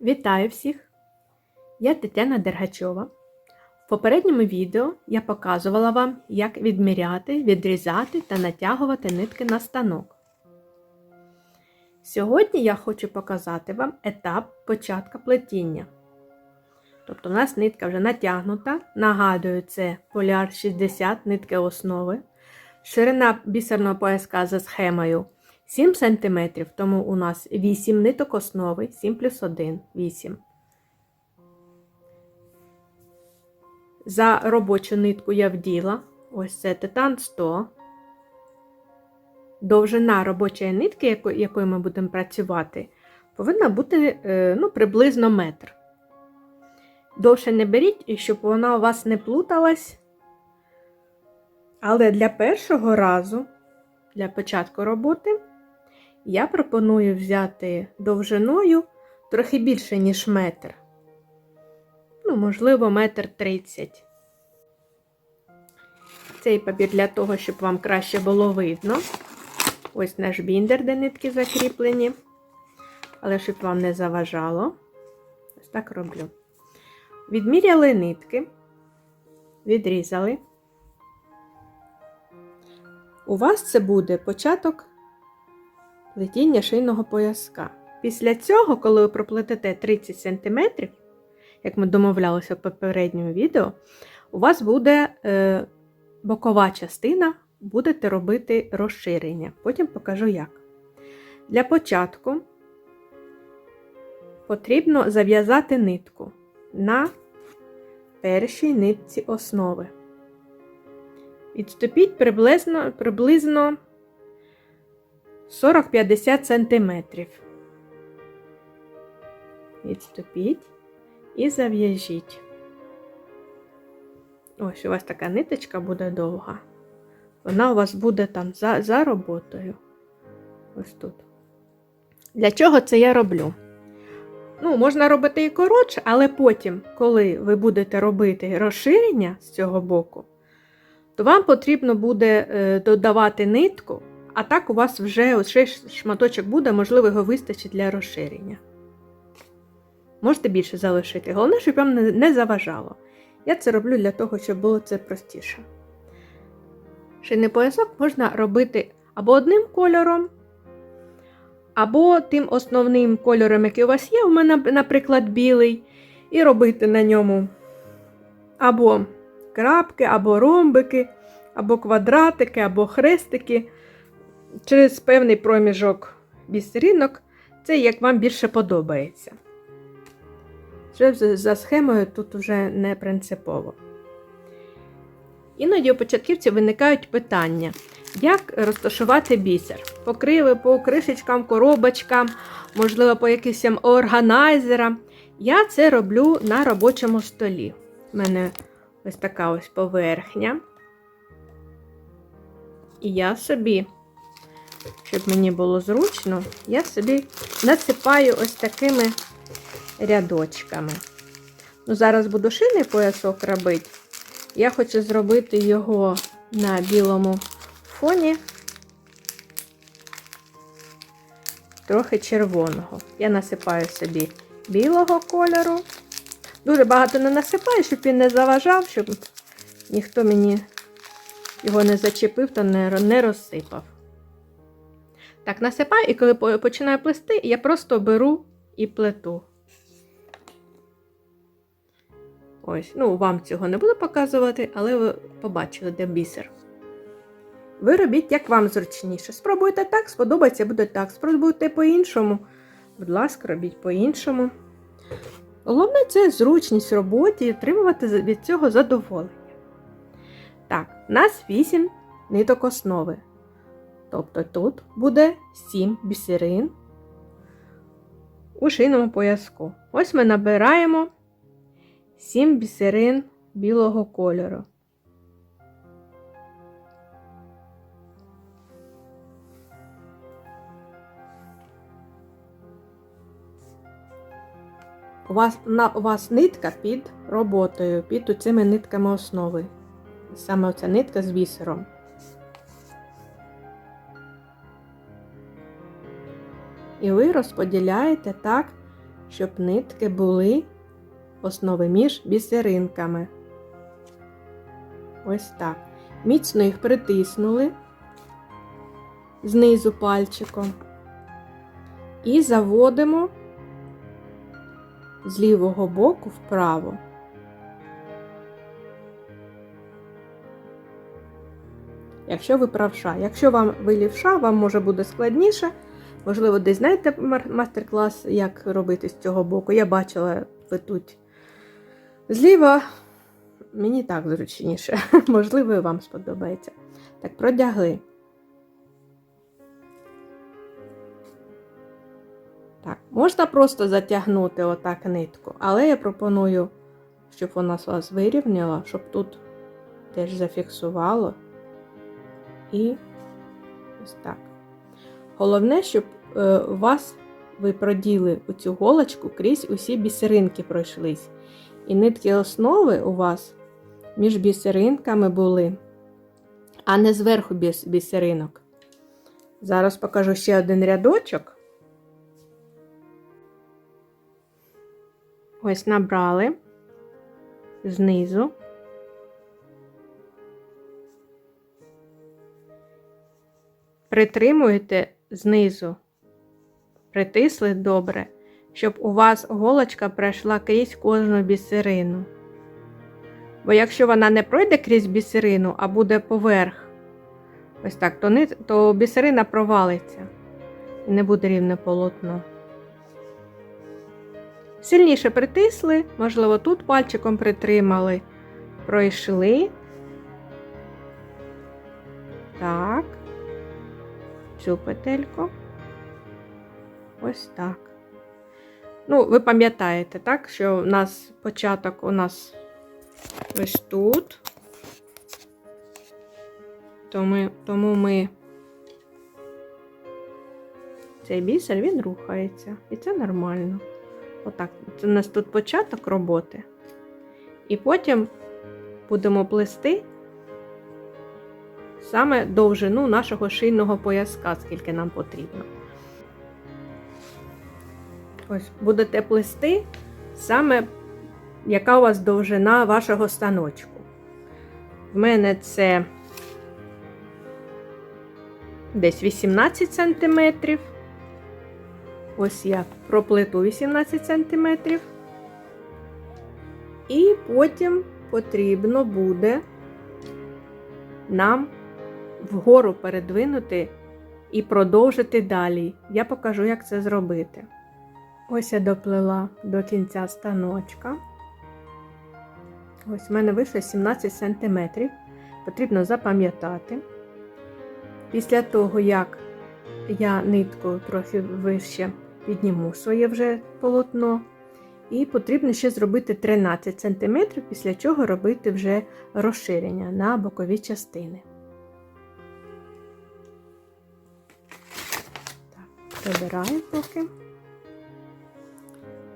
Вітаю всіх! Я Тетяна Дергачова. В попередньому відео я показувала вам, як відміряти, відрізати та натягувати нитки на станок. Сьогодні я хочу показати вам етап початку плетіння. Тобто, у нас нитка вже натягнута. Нагадую, це поляр 60 нитки основи. Ширина бісерного пояска за схемою 7 см, тому у нас 8 ниток основи, 7 плюс 1 8. За робочу нитку я вділа ось це титан 100. Довжина робочої нитки, якою ми будемо працювати, повинна бути е, ну, приблизно метр. Довше не беріть, щоб вона у вас не плуталась. Але для першого разу, для початку роботи, я пропоную взяти довжиною трохи більше, ніж метр. Ну, можливо, метр тридцять. Цей папір для того, щоб вам краще було видно. Ось наш біндер, де нитки закріплені. Але щоб вам не заважало, ось так роблю. Відміряли нитки, відрізали. У вас це буде початок плетіння шийного пояска. Після цього, коли ви проплетете 30 см, як ми домовлялися в попередньому відео, у вас буде е, бокова частина, будете робити розширення. Потім покажу як. Для початку потрібно зав'язати нитку на першій нитці основи. Відступіть приблизно приблизно 40-50 см. Відступіть і зав'яжіть. Ось у вас така ниточка буде довга. Вона у вас буде там за, за роботою. Ось тут. Для чого це я роблю? Ну, можна робити і коротше, але потім, коли ви будете робити розширення з цього боку, то вам потрібно буде е, додавати нитку, а так у вас вже ще шматочок буде, можливо, його вистачить для розширення. Можете більше залишити. Головне, щоб вам не заважало. Я це роблю для того, щоб було це простіше. Шийний поясок можна робити або одним кольором, або тим основним кольором, який у вас є, у мене, наприклад, білий, і робити на ньому або крапки, або ромбики, або квадратики, або хрестики через певний проміжок бісеринок. Це як вам більше подобається. Вже за схемою тут вже не принципово. Іноді у початківців виникають питання, як розташувати бісер. Покриви по кришечкам, коробочкам, можливо, по якимось органайзерам. Я це роблю на робочому столі. У мене ось така ось поверхня. І я собі, щоб мені було зручно, я собі насипаю ось такими рядочками. Ну, Зараз буду шийний поясок робити. Я хочу зробити його на білому фоні, трохи червоного. Я насипаю собі білого кольору. Дуже багато не насипаю, щоб він не заважав, щоб ніхто мені його не зачепив та не розсипав. Так, насипаю, і коли починаю плести, я просто беру і плету. Ось, ну, вам цього не буду показувати, але ви побачили, де бісер. Ви робіть, як вам зручніше. Спробуйте так, сподобається, буде так. Спробуйте по-іншому. Будь ласка, робіть по-іншому. Головне, це зручність в роботі і отримувати від цього задоволення. Так, нас 8 ниток основи. Тобто тут буде 7 бісерин у шийному пояску. Ось ми набираємо 7 бісерин білого кольору. У вас на, у вас нитка під роботою, під цими нитками основи. Саме оця нитка з бісером. І ви розподіляєте так, щоб нитки були основи між бісеринками. Ось так. Міцно їх притиснули знизу пальчиком. І заводимо з лівого боку вправо. Якщо ви правша. Якщо вам ви лівша, вам може буде складніше. Можливо, десь знаєте мастер-клас, як робити з цього боку. Я бачила ви тут зліва. Мені так зручніше. Можливо, і вам сподобається. Так, продягли. Так, можна просто затягнути отак нитку, але я пропоную, щоб вона вас вирівняла, щоб тут теж зафіксувало. І ось так. Головне, щоб е, у вас ви проділи оцю голочку крізь усі бісеринки пройшлись. І нитки основи у вас між бісеринками були, а не зверху біс- бісеринок. Зараз покажу ще один рядочок. Ось набрали знизу. Притримуєте знизу, притисли добре, щоб у вас голочка пройшла крізь кожну бісерину. Бо якщо вона не пройде крізь бісерину, а буде поверх, ось так, то, ни- то бісерина провалиться і не буде рівне полотно. Сильніше притисли, можливо, тут пальчиком притримали, пройшли. Так, цю петельку. Ось так. Ну, ви пам'ятаєте, так, що у нас початок у нас ось тут. Тому, тому ми цей бісер він рухається. І це нормально. Отак, це у нас тут початок роботи. І потім будемо плести саме довжину нашого шийного пояска, скільки нам потрібно. Ось будете плести саме, яка у вас довжина вашого станочку. В мене це десь 18 сантиметрів. Ось я проплету 18 см. І потім потрібно буде нам вгору передвинути і продовжити далі. Я покажу, як це зробити. Ось я доплела до кінця станочка. Ось в мене вийшло 17 см. Потрібно запам'ятати. Після того, як я нитку трохи вище підніму своє вже полотно. І потрібно ще зробити 13 см, після чого робити вже розширення на бокові частини. Так, прибираю поки.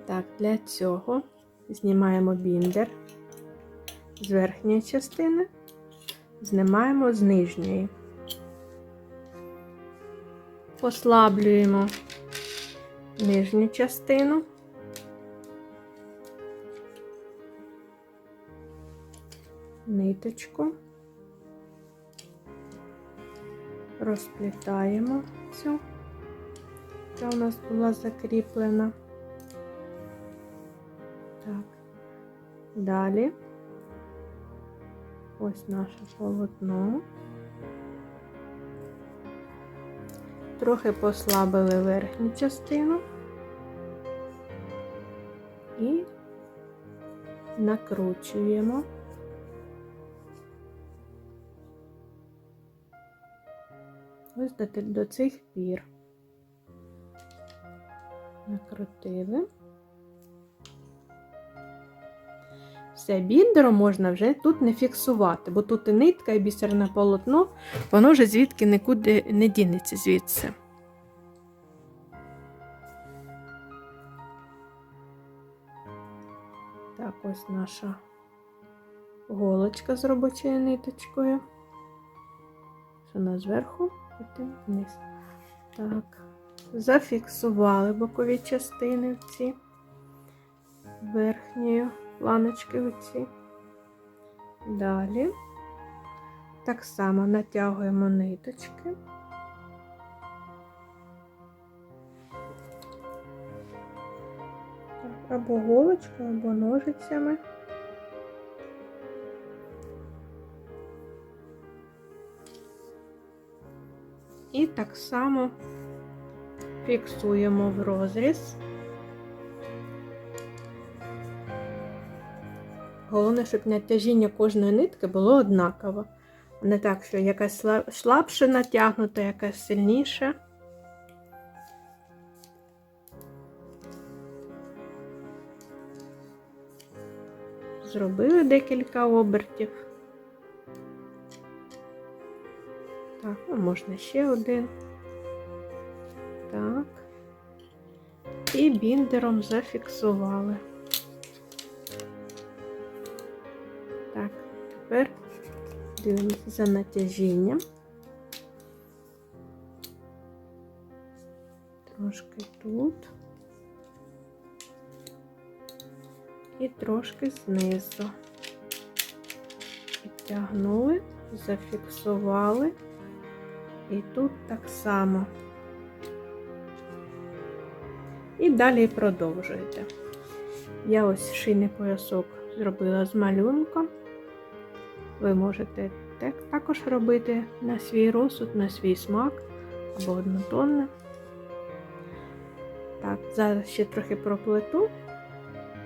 Так, для цього знімаємо біндер з верхньої частини, знімаємо з нижньої. Послаблюємо нижню частину. Ниточку, розплітаємо цю, яка у нас була закріплена. Так, далі ось наше полотно. Трохи послабили верхню частину і накручуємо. Ось до, цих пір. Накрутили. Все, біндером можна вже тут не фіксувати, бо тут і нитка, і бісерне полотно, воно вже звідки нікуди не дінеться звідси. Так, ось наша голочка з робочою ниточкою. Вона зверху, потім вниз. Так, зафіксували бокові частини ці верхньої планочки оці. Далі так само натягуємо ниточки. Або голочкою, або ножицями. І так само фіксуємо в розріз. Головне, щоб натяжіння кожної нитки було однаково. Не так, що якась слабше натягнута, якась сильніша. Зробили декілька обертів. Так, ну можна ще один. Так. І біндером зафіксували. Тепер дивимося за натяжінням. Трошки тут. І трошки знизу. Підтягнули, зафіксували. І тут так само. І далі продовжуєте. Я ось шийний поясок зробила з малюнком. Ви можете також робити на свій розсуд, на свій смак або однотонне. Так, зараз ще трохи проплету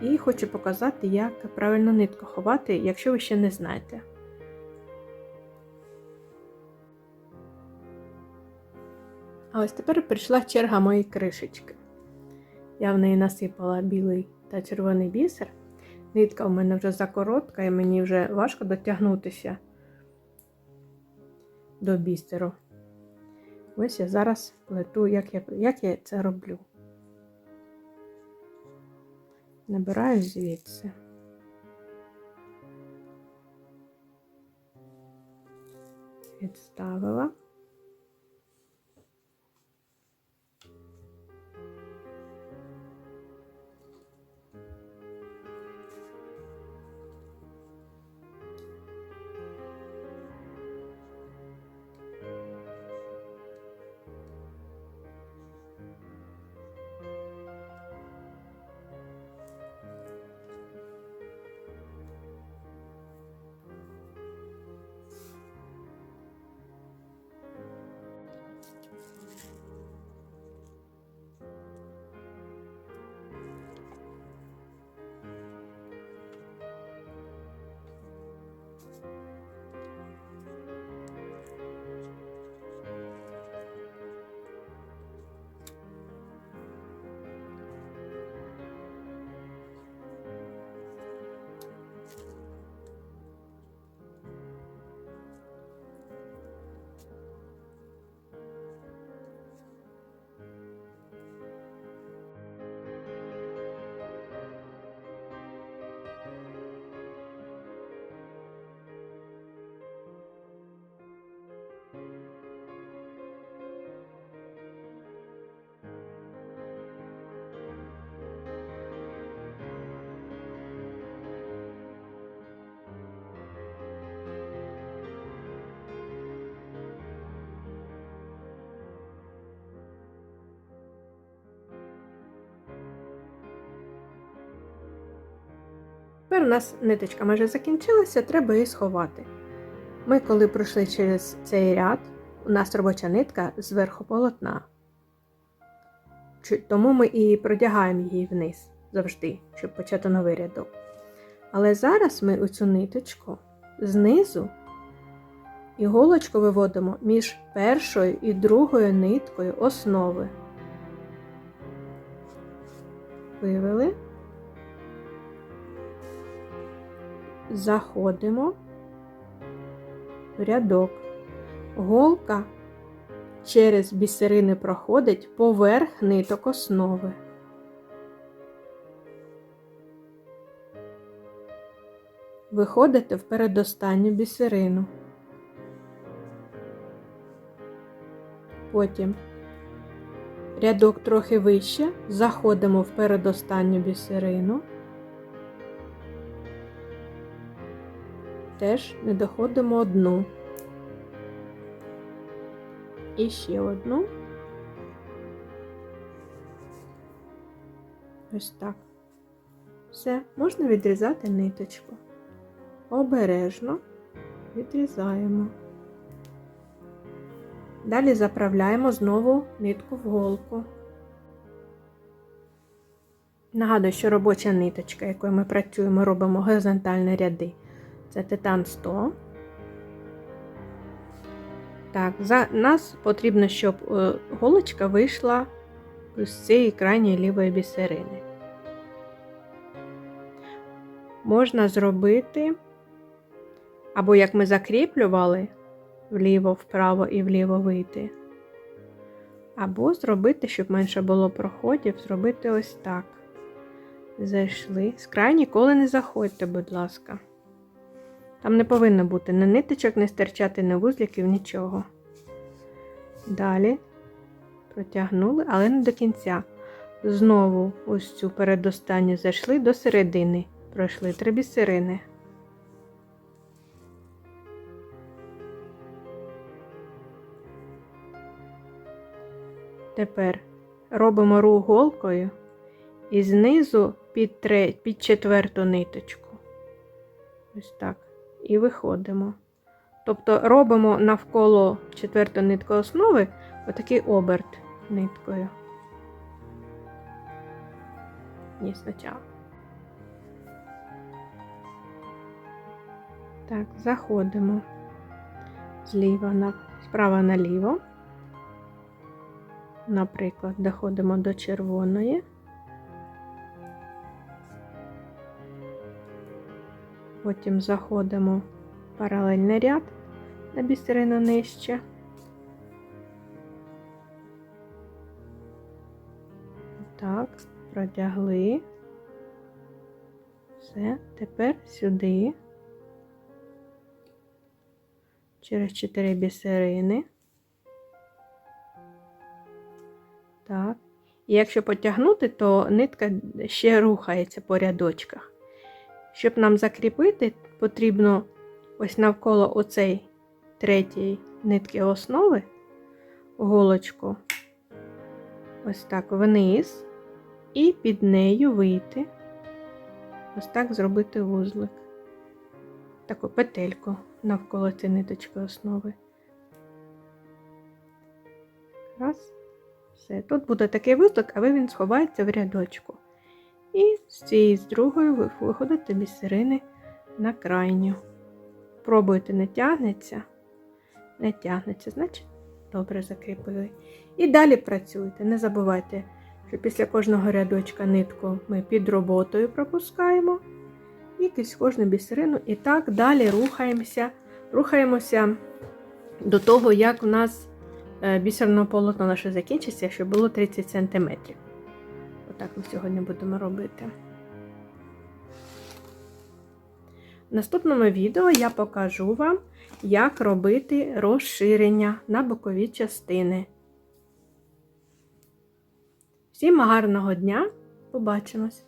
і хочу показати, як правильно нитку ховати, якщо ви ще не знаєте. А ось тепер прийшла черга моєї кришечки. Я в неї насипала білий та червоний бісер. Нитка у мене вже закоротка, і мені вже важко дотягнутися до бісеру. Ось я зараз плету, як я, як я це роблю. Набираю звідси. Відставила. Тепер у нас ниточка майже закінчилася, треба її сховати. Ми, коли пройшли через цей ряд, у нас робоча нитка зверху полотна. Тому ми і продягаємо її вниз завжди, щоб почати новий рядок. Але зараз ми оцю ниточку знизу іголочку виводимо між першою і другою ниткою основи. Вивели. Заходимо в рядок. Голка через бісерини проходить поверх ниток основи. Виходите в передостанню бісерину. Потім рядок трохи вище, заходимо в передостанню бісерину. Теж не доходимо одну. І ще одну. Ось так. Все, можна відрізати ниточку. Обережно відрізаємо. Далі заправляємо знову нитку в голку. Нагадую, що робоча ниточка, якою ми працюємо, робимо горизонтальні ряди. Це титан 100. Так, за нас потрібно, щоб е, голочка вийшла з цієї крайньої лівої бісерини. Можна зробити, або як ми закріплювали, вліво, вправо і вліво вийти. Або зробити, щоб менше було проходів, зробити ось так. Зайшли. З краю ніколи не заходьте, будь ласка. Там не повинно бути ні ниточок, не стирчати, ні вузликів, нічого. Далі протягнули, але не до кінця. Знову ось цю передостанню зайшли до середини. Пройшли три бісерини. Тепер робимо рух голкою і знизу під, тре, під четверту ниточку. Ось так. І виходимо. Тобто робимо навколо четвертої нитки основи отакий оберт ниткою. Ні, спочатку. Так, заходимо зліва на справа наліво. Наприклад, доходимо до червоної. Потім заходимо в паралельний ряд на бісерину нижче. Так, протягли. Все, тепер сюди. Через 4 бісерини. Так. І якщо потягнути, то нитка ще рухається по рядочках. Щоб нам закріпити, потрібно ось навколо оцей третьої нитки основи голочку, ось так вниз, і під нею вийти, ось так зробити вузлик, таку петельку навколо цієї ниточки основи. Раз. Все. Тут буде такий вузлик, але він сховається в рядочку. І з цієї з другої ви виходите бісерини на крайню. Пробуйте, не тягнеться, не тягнеться, значить, добре закріпили. І далі працюйте. Не забувайте, що після кожного рядочка нитку ми під роботою пропускаємо. І крізь кожну бісерину. І так далі рухаємося, рухаємося до того, як у нас е, бісерне полотно наше закінчиться, щоб було 30 см. Отак ми сьогодні будемо робити. В наступному відео я покажу вам, як робити розширення на бокові частини. Всім гарного дня! Побачимось!